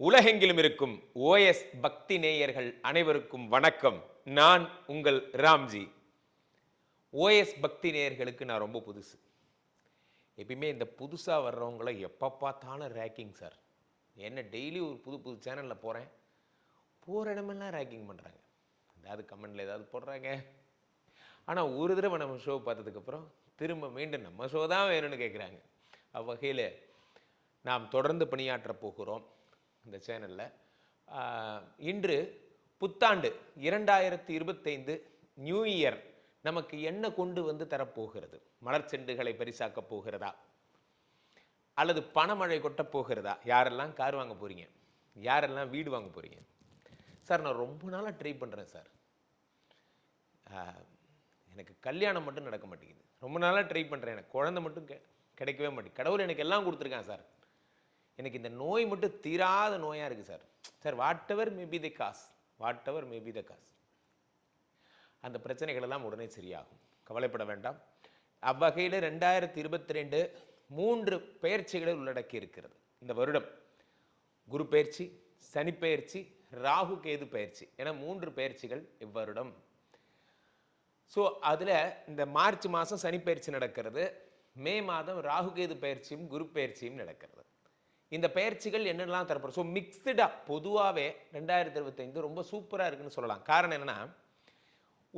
உலகெங்கிலும் இருக்கும் ஓஎஸ் பக்தி நேயர்கள் அனைவருக்கும் வணக்கம். நான் உங்கள் ராம்ஜி. ஓஎஸ் பக்தி நேயர்களுக்கு நான் ரொம்ப புதுசு. எப்பயுமே இந்த புதுசாக வர்றவங்கள எப்போ பார்த்தாலும் ரேக்கிங் சார் என்ன டெய்லி ஒரு புது புது சேனலில் போகிறேன் போகிற இடமெல்லாம் ரேக்கிங் பண்ணுறாங்க ஏதாவது கமெண்டில் ஏதாவது போடுறாங்க. ஆனால் ஒரு தடவை நம்ம ஷோ பார்த்ததுக்கப்புறம் திரும்ப மீண்டும் நம்ம ஷோ தான் வேணும்னு கேட்குறாங்க அவ்வகையில் நாம் தொடர்ந்து பணியாற்ற போகிறோம். இந்த சேனலில் இன்று புத்தாண்டு இரண்டாயிரத்தி இருபத்தைந்து நியூ இயர் நமக்கு என்ன கொண்டு வந்து தரப்போகிறது? மலர் செண்டுகளை பரிசாக்கப் போகிறதா? அல்லது பணமழை கொட்டப் போகிறதா? யாரெல்லாம் கார் வாங்க போகிறீங்க யாரெல்லாம் வீடு வாங்க போகிறீங்க சார் நான் ரொம்ப நாளாக ட்ரை பண்ணுறேன் சார் எனக்கு கல்யாணம் மட்டும் நடக்க மாட்டேங்குது. ரொம்ப நாளாக ட்ரை பண்ணுறேன் எனக்கு குழந்தை மட்டும் கெ- கிடைக்கவே மாட்டேங்குது. கடவுள் எனக்கு எல்லாம் கொடுத்துருக்கான் சார் எனக்கு இந்த நோய் மட்டும் தீராத நோயாக இருக்குது sir. Sir whatever maybe the cause whatever maybe the cause அந்த பிரச்சனைகள் எல்லாம் உடனே சரியாகும். கவலைப்பட வேண்டாம். அவ்வகையில் ரெண்டாயிரத்தி இருபத்தி ரெண்டு மூன்று பெயர்ச்சிகளை உள்ளடக்கி இருக்கிறது. இந்த வருடம் குரு பயிற்சி சனிப்பெயர்ச்சி ராகு கேது பயிற்சி என மூன்று பயிற்சிகள் இவ்வருடம். ஸோ அதில் இந்த மார்ச் மாதம் சனி பயிற்சி நடக்கிறது. மே மாதம் ராகு கேது பயிற்சியும் குரு பயிற்சியும் நடக்கிறது. இந்த பயிற்சிகள் என்னென்னலாம் தரப்படும் ஸோ மிக்ஸ்டாக பொதுவாகவே ரெண்டாயிரத்தி இருபத்தைந்து ரொம்ப சூப்பராக இருக்குன்னு சொல்லலாம். காரணம் என்னென்னா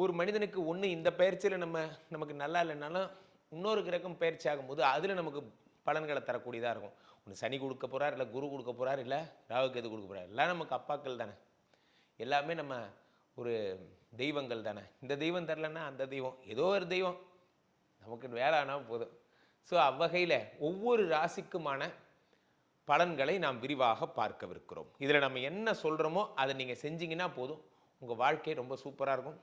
ஒரு மனிதனுக்கு ஒன்று இந்த பயிற்சியில் நம்ம நமக்கு நல்லா இல்லைனாலும் இன்னொரு கிரகம் பயிற்சி ஆகும்போது அதில் நமக்கு பலன்களை தரக்கூடியதாக இருக்கும். ஒன்று சனி கொடுக்க போகிறார் இல்லை குரு கொடுக்க போகிறார் இல்லை ராவுக்கு எது கொடுக்க போகிறார் எல்லாம் நமக்கு அப்பாக்கள் தானே. எல்லாமே நம்ம ஒரு தெய்வங்கள் தானே. இந்த தெய்வம் தரலன்னா அந்த தெய்வம் ஏதோ ஒரு தெய்வம். நமக்கு வேலை ஆனால் போதும். ஸோ அவ்வகையில் ஒவ்வொரு ராசிக்குமான பலன்களை நாம் விரிவாக பார்க்கவிருக்கிறோம். இதில் நம்ம என்ன சொல்கிறோமோ அதை நீங்கள் செஞ்சீங்கன்னா போதும். உங்கள் வாழ்க்கை ரொம்ப சூப்பராக இருக்கும்.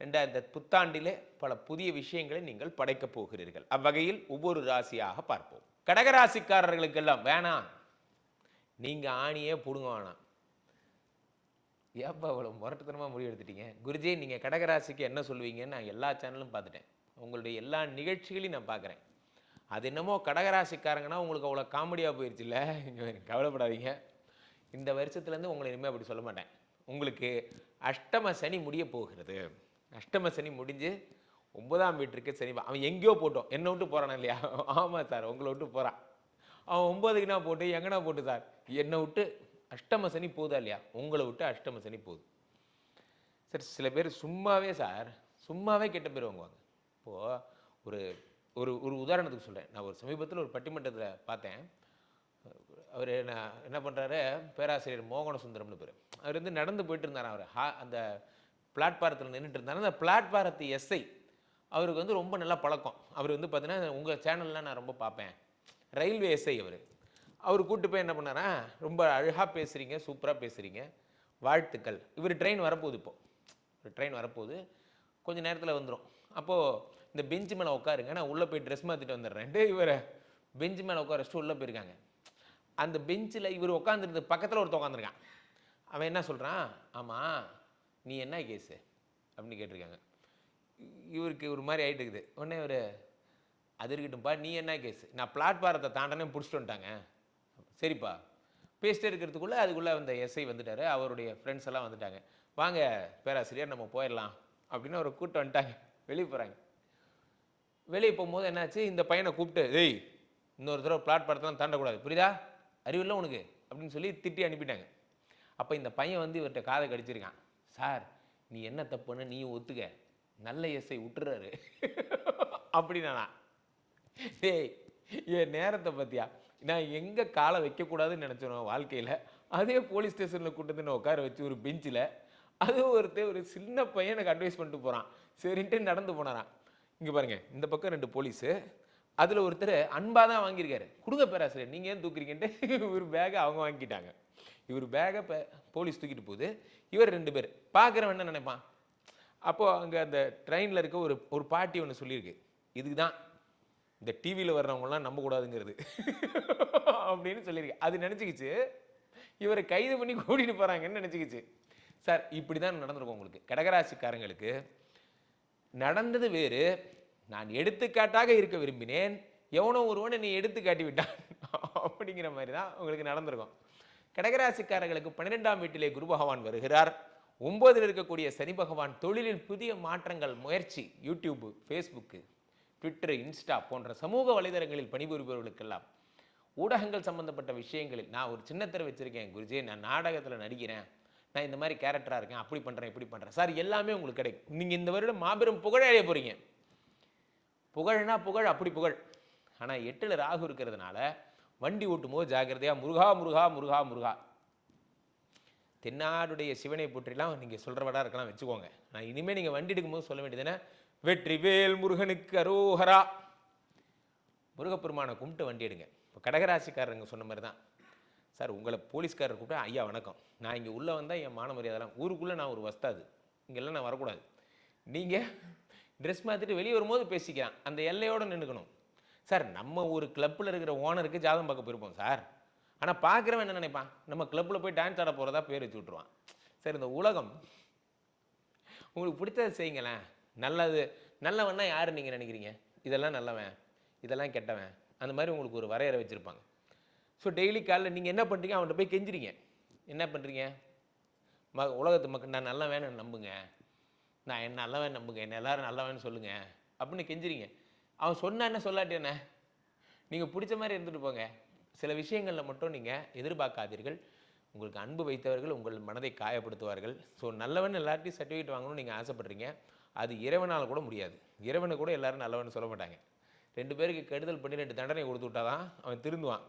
ரெண்டாயிரத்தி புத்தாண்டிலே பல புதிய விஷயங்களை நீங்கள் படைக்கப் போகிறீர்கள். அவ்வகையில் ஒவ்வொரு ராசியாக பார்ப்போம். கடகராசிக்காரர்களுக்கெல்லாம் வேணாம் நீங்கள் ஆணியே பிடுங்க வேணாம். ஏப்பா அவ்வளோ முரட்டுத்தனமாக முடிவு எடுத்துட்டீங்க? குருஜி நீங்கள் கடகராசிக்கு என்ன சொல்லுவீங்கன்னு நான் எல்லா சேனலும் பார்த்துட்டேன். உங்களுடைய எல்லா நிகழ்ச்சிகளையும் நான் பார்க்குறேன். அது என்னமோ கடகராசிக்காரங்கன்னா உங்களுக்கு அவ்வளோ காமெடியாக போயிடுச்சுல்ல இல்லை கவலைப்படாதீங்க. இந்த வருஷத்துலேருந்து உங்களை இனிமேல் அப்படி சொல்ல மாட்டேன். உங்களுக்கு அஷ்டம சனி முடிய போகிறது. அஷ்டம சனி முடிஞ்சு ஒன்பதாம் வீட்டிற்கு சனி அவன் எங்கேயோ போட்டோம். என்னை விட்டு போகிறான் இல்லையா? ஆமாம் சார் உங்களை விட்டு போகிறான் அவன் ஒம்பதுக்குனா போட்டு எங்கன்னா போட்டு சார்? என்னை விட்டு அஷ்டம சனி போதா இல்லையா? உங்களை விட்டு அஷ்டம சனி போகுது. சார் சில பேர் சும்மாவே சார் சும்மாவே கெட்ட பேர் வாங்குவாங்க. இப்போது ஒரு ஒரு ஒரு உதாரணத்துக்கு சொல்கிறேன் நான் ஒரு சமீபத்தில் ஒரு பட்டிமன்றத்தில் பார்த்தேன். அவர் என்ன என்ன பண்ணுறாரு பேராசிரியர் மோகன சுந்தரம்னு பேர். அவர் வந்து நடந்து போயிட்டு இருந்தார் அவர். ஹா அந்த பிளாட்பாரத்தில் நின்றுட்டு இருந்தார். அந்த பிளாட்பாரத்து எஸ்ஐ அவருக்கு வந்து ரொம்ப நல்லா பழக்கம். அவர் வந்து பார்த்தீங்கன்னா உங்கள் சேனல்லாம் நான் ரொம்ப பார்ப்பேன் ரயில்வே எஸ்ஐ அவர். அவர் கூட்டு போய் என்ன பண்ணாரா? ரொம்ப அழகாக பேசுகிறீங்க சூப்பராக பேசுகிறீங்க வாழ்த்துக்கள். இவர் ட்ரெயின் வரப்போகுது இப்போது ட்ரெயின் வரப்போகுது. கொஞ்ச நேரத்தில் வந்துடும் அப்போது இந்த பெஞ்சு மேலே உட்காருங்க. நான் உள்ளே போய் ட்ரெஸ் மாற்றிட்டு வந்துடுறேன்ட்டு இவரை பெஞ்சு மேலே உட்கார வச்சுட்டு உள்ளே போயிருக்காங்க. அந்த பெஞ்சில் இவர் உட்காந்துருந்து பக்கத்தில் ஒருத்த உட்காந்துருக்கான் அவன் என்ன சொல்கிறான் ஆமாம் நீ என்ன கேஸு அப்படின்னு கேட்டிருக்காங்க. இவருக்கு ஒரு மாதிரி ஆயிட்டு இருக்குது. உடனே இவர் அது இருக்கட்டும்ப்பா நீ என்ன கேஸ் நான் பிளாட்பாரத்தை தாண்டனே பிடிச்சிட்டு வந்துட்டாங்க. சரிப்பா. பேசிட்டே இருக்கிறதுக்குள்ளே அதுக்குள்ளே அந்த எஸ்ஐ வந்துட்டார். அவருடைய ஃப்ரெண்ட்ஸ் எல்லாம் வந்துட்டாங்க. வாங்க பேராசிரியர் நம்ம போயிடலாம். அப்படின்னு அவரை கூப்பிட்டு வந்துட்டாங்க. வெளியே போகிறாங்க வெளியே போகும்போது என்னாச்சு? இந்த பையனை கூப்பிட்டு ஏய் இன்னொரு தடவை பிளாட்பாரத்தெல்லாம் தாண்டக்கூடாது. புரியுதா? அறிவில்லை உனக்கு. அப்படின்னு சொல்லி திட்டி அனுப்பிட்டாங்க. அப்போ இந்த பையன் வந்து இவர்கிட்ட காதை கடிச்சிருக்கான். சார் நீ என்ன தப்புன்னு நீ ஒத்துக்க. நல்ல எஸ்ஐ விட்டுறாரு. அப்படின்னா டேய் என் நேரத்தை பற்றியா நான் எங்கே காலை வைக்கக்கூடாதுன்னு நினச்சேனோ வாழ்க்கையில். அதே போலீஸ் ஸ்டேஷனில் கூட்டு வந்து உட்கார வச்சு ஒரு பெஞ்சில் அது ஒருத்தர் ஒரு சின்ன பையன் எனக்கு அட்வைஸ் பண்ணிட்டு போகிறான் சரின்ட்டு நடந்து போனாரான் இங்கே பாருங்கள் இந்த பக்கம் ரெண்டு போலீஸு அதில் ஒருத்தர் அன்பாக தான் வாங்கியிருக்காரு. கொடுங்க பேராசிரியர் நீங்கள் ஏன் தூக்குறீங்கன்ட்டு இவர் பேகை அவங்க வாங்கிட்டாங்க இவர் பேகை இப்போ போலீஸ் தூக்கிட்டு போகுது. இவர் ரெண்டு பேர். பார்க்குறவன் என்ன நினைப்பான்? அப்போது அங்கே அந்த ட்ரெயினில் இருக்க ஒரு ஒரு பாட்டி ஒன்று சொல்லியிருக்கு. இதுக்கு தான் இந்த டிவியில் வர்றவங்களாம் நம்பக்கூடாதுங்கிறது. அப்படின்னு சொல்லியிருக்கு. அது நினச்சிக்கிச்சு. இவரை கைது பண்ணி கூட்டிகிட்டு போகிறாங்கன்னு நினச்சிக்கிச்சு. சார் இப்படி தான் நடந்திருக்கும் உங்களுக்கு. கடகராசிக்காரங்களுக்கு நடந்தது வேறு. நான் எடுத்துக்காட்டாக இருக்க விரும்பினேன். எவனோ ஒருவனை நீ எடுத்து காட்டி விட்டான். அப்படிங்கிற மாதிரி தான் உங்களுக்கு நடந்திருக்கும். கடகராசிக்காரர்களுக்கு பன்னிரெண்டாம் வீட்டிலே குரு பகவான் வருகிறார். ஒம்பதில் இருக்கக்கூடிய சனி பகவான் தொழிலில் புதிய மாற்றங்கள் முயற்சி யூடியூப்பு ஃபேஸ்புக்கு ட்விட்டர் இன்ஸ்டா போன்ற சமூக வலைதளங்களில் பணிபுரிபவர்களுக்கெல்லாம் ஊடகங்கள் சம்பந்தப்பட்ட விஷயங்களில் நான் ஒரு சின்னத்திரை வச்சுருக்கேன் குருஜி. நான் நாடகத்தில் நடிக்கிறேன். நான் இந்த மாதிரி கேரக்டராக இருக்கேன் அப்படி பண்ணுறேன் இப்படி பண்ணுறேன் சார் எல்லாமே உங்களுக்கு கிடைக்கும். நீங்கள் இந்த வருடம் மாபெரும் புகழடைய போகிறீங்க புகழ்னா புகழ் அப்படி புகழ். ஆனால் எட்டில் ராகு இருக்கிறதுனால வண்டி ஓட்டும் போது ஜாக்கிரதையாக முருகா முருகா முருகா முருகா. தென்னாடுடைய சிவனை போற்றிலாம் நீங்கள் சொல்கிறவடா இருக்கலாம் வச்சுக்கோங்க. நான் இனிமேல் நீங்கள் வண்டி எடுக்கும்போது சொல்ல வேண்டியது என்ன? வெற்றி வேல் முருகனுக்கு அரோஹரா முருகப்பெருமானை கும்பிட்டு வண்டி எடுங்க. இப்போ கடகராசிக்காரங்க சொன்ன மாதிரி தான் சார் உங்களை போலீஸ்காரர் கூப்பிட்டா ஐயா வணக்கம். நான் இங்கே உள்ளே வந்தால் என் மான மரியாதைலாம் ஊருக்குள்ளே நான் ஒரு வஸ்தாது. இங்கெல்லாம் நான் வரக்கூடாது. நீங்கள் ட்ரெஸ் மாற்றிட்டு வெளியே வரும்போது பேசிக்கலாம். அந்த எல்லையோடு நின்றுக்கணும் சார் நம்ம ஒரு கிளப்பில் இருக்கிற ஓனருக்கு ஜாதகம் பார்க்க போயிருப்போம் சார். ஆனால் பார்க்குறவன் என்ன நினைப்பான்? நம்ம கிளப்பில் போய் டான்ஸ் ஆட போகிறதா பேர் வச்சு விட்ருவான் சார் இந்த உலகம் உங்களுக்கு பிடிச்சதை செய்யுங்களேன். நல்லது நல்லவன்னா யார் நீங்கள் நினைக்கிறீங்க? இதெல்லாம் நல்லவன் இதெல்லாம் கெட்டவன். அந்த மாதிரி உங்களுக்கு ஒரு வரையறை வச்சுருப்பாங்க. ஸோ டெய்லி காலைல நீங்கள் என்ன பண்ணுறீங்க அவன்கிட்ட போய் கெஞ்சுறீங்க. என்ன பண்ணுறீங்க ம உலகத்து மக்கள் நான் நல்லா வேணும்னு நம்புங்க. நான் என்ன நல்லவன் நம்புங்க. என்ன நல்லா நல்லவன்னு சொல்லுங்கள் அப்படின்னு கெஞ்சுறீங்க. அவன் சொன்ன என்ன சொல்லாட்டி என்ன? நீங்கள் பிடிச்ச மாதிரி இருந்துட்டு போங்க. சில விஷயங்களில் மட்டும் நீங்கள் எதிர்பார்க்காதீர்கள். உங்களுக்கு அன்பு வைத்தவர்கள் உங்கள் மனதை காயப்படுத்துவார்கள். ஸோ நல்லவன் எல்லார்ட்டையும் சர்டிஃபிகேட் வாங்கணும்னு நீங்கள் ஆசைப்பட்றீங்க. அது இறைவனால் கூட முடியாது. இறைவனை கூட எல்லோரும் நல்லவன் சொல்ல மாட்டாங்க. ரெண்டு பேருக்கு கெடுதல் பண்ணி ரெண்டு தண்டனை கொடுத்து விட்டாதான் அவன் திருந்துவான்.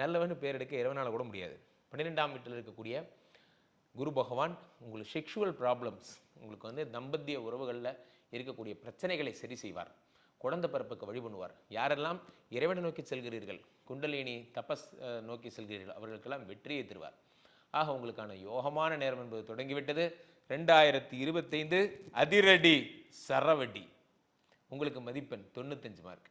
நல்லவன் பேர் எடுக்க இறைவனால் கூட முடியாது. பன்னிரெண்டாம் வீட்டில் இருக்கக்கூடிய குரு பகவான் உங்களுக்கு செக்ஷுவல் ப்ராப்ளம்ஸ் உங்களுக்கு வந்து தம்பத்திய உறவுகளில் இருக்கக்கூடிய பிரச்சனைகளை சரி செய்வார். குழந்தை பிறப்புக்கு வழி பண்ணுவார். யாரெல்லாம் இறைவனை நோக்கி செல்கிறீர்கள் குண்டலினி தபஸ் நோக்கி செல்கிறீர்கள் அவர்களுக்கெல்லாம் வெற்றியை தருவார். ஆக உங்களுக்கான யோகமான நேரம் என்பது தொடங்கிவிட்டது. ரெண்டாயிரத்தி இருபத்தைந்து அதிரடி சரவடி. உங்களுக்கு மதிப்பெண் தொண்ணூத்தஞ்சு மார்க்